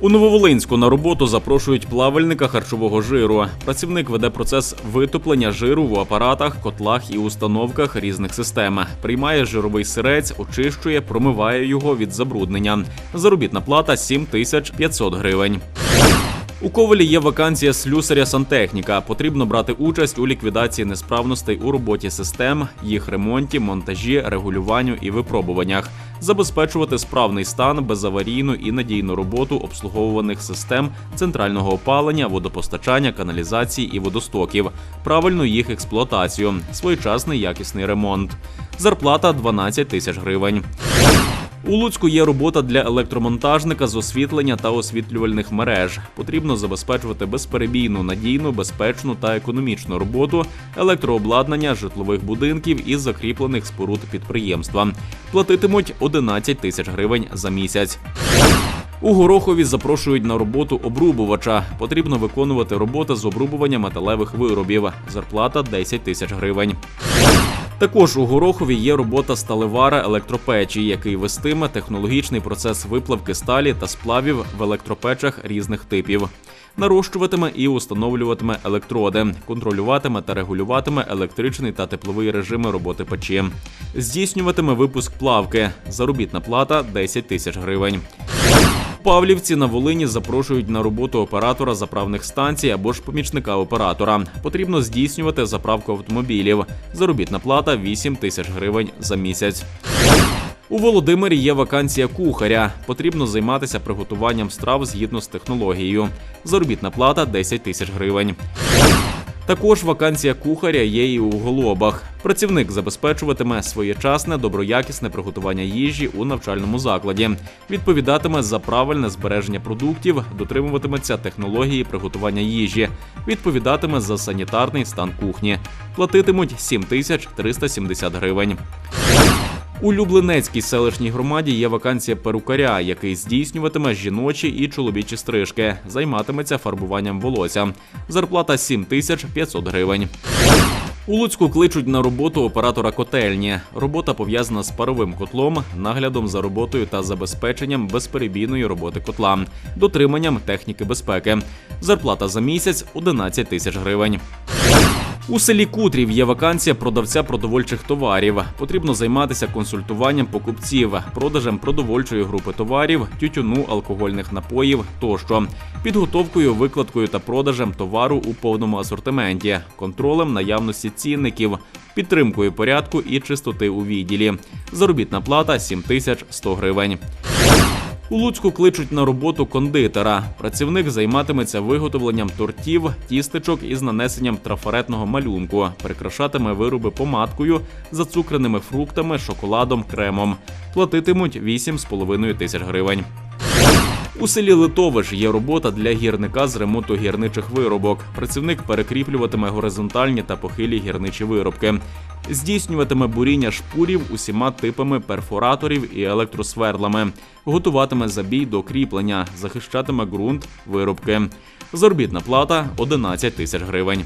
У Нововолинську на роботу запрошують плавальника харчового жиру. Працівник веде процес витоплення жиру в апаратах, котлах і установках різних систем. Приймає жировий сирець, очищує, промиває його від забруднення. Заробітна плата 7500 гривень. У Ковелі є вакансія слюсаря сантехніка. Потрібно брати участь у ліквідації несправностей у роботі систем, їх ремонті, монтажі, регулюванню і випробуваннях, забезпечувати справний стан, безаварійну і надійну роботу обслуговуваних систем центрального опалення, водопостачання, каналізації і водостоків, правильну їх експлуатацію, своєчасний якісний ремонт. Зарплата 12 тисяч гривень. У Луцьку є робота для електромонтажника з освітлення та освітлювальних мереж. Потрібно забезпечувати безперебійну, надійну, безпечну та економічну роботу електрообладнання житлових будинків і закріплених споруд підприємства. Платитимуть 11 тисяч гривень за місяць. У Горохові запрошують на роботу обрубувача. Потрібно виконувати роботи з обрубування металевих виробів. Зарплата 10 тисяч гривень. Також у Горохові є робота сталевара електропечі, який вестиме технологічний процес виплавки сталі та сплавів в електропечах різних типів. Нарощуватиме і установлюватиме електроди, контролюватиме та регулюватиме електричний та тепловий режими роботи печі. Здійснюватиме випуск плавки. Заробітна плата 10 тисяч гривень. Павлівці на Волині запрошують на роботу оператора заправних станцій або ж помічника оператора. Потрібно здійснювати заправку автомобілів. Заробітна плата 8 тисяч гривень за місяць. У Володимирі є вакансія кухаря. Потрібно займатися приготуванням страв згідно з технологією. Заробітна плата 10 тисяч гривень. Також вакансія кухаря є і у голобах. Працівник забезпечуватиме своєчасне доброякісне приготування їжі у навчальному закладі, відповідатиме за правильне збереження продуктів, дотримуватиметься технології приготування їжі, відповідатиме за санітарний стан кухні. Платитимуть 7370 гривень. У Люблинецькій селищній громаді є вакансія перукаря, який здійснюватиме жіночі і чоловічі стрижки, займатиметься фарбуванням волосся. Зарплата 7500 гривень. У Луцьку кличуть на роботу оператора котельні. Робота пов'язана з паровим котлом, наглядом за роботою та забезпеченням безперебійної роботи котла, дотриманням техніки безпеки. Зарплата за місяць 11 тисяч гривень. У селі Кутрів є вакансія продавця продовольчих товарів. Потрібно займатися консультуванням покупців, продажем продовольчої групи товарів, тютюну, алкогольних напоїв тощо, підготовкою, викладкою та продажем товару у повному асортименті, контролем наявності цінників, підтримкою порядку і чистоти у відділі. Заробітна плата 7100 гривень. У Луцьку кличуть на роботу кондитера. Працівник займатиметься виготовленням тортів, тістечок із нанесенням трафаретного малюнку, прикрашатиме вироби помадкою, зацукреними фруктами, шоколадом, кремом. Платитимуть 8,5 тисяч гривень. У селі Литовиш є робота для гірника з ремонту гірничих виробок. Працівник перекріплюватиме горизонтальні та похилі гірничі виробки. Здійснюватиме буріння шпурів усіма типами перфораторів і електросвердлами, готуватиме забій до кріплення, захищатиме ґрунт, виробки. Зорбітна плата 11 тисяч гривень.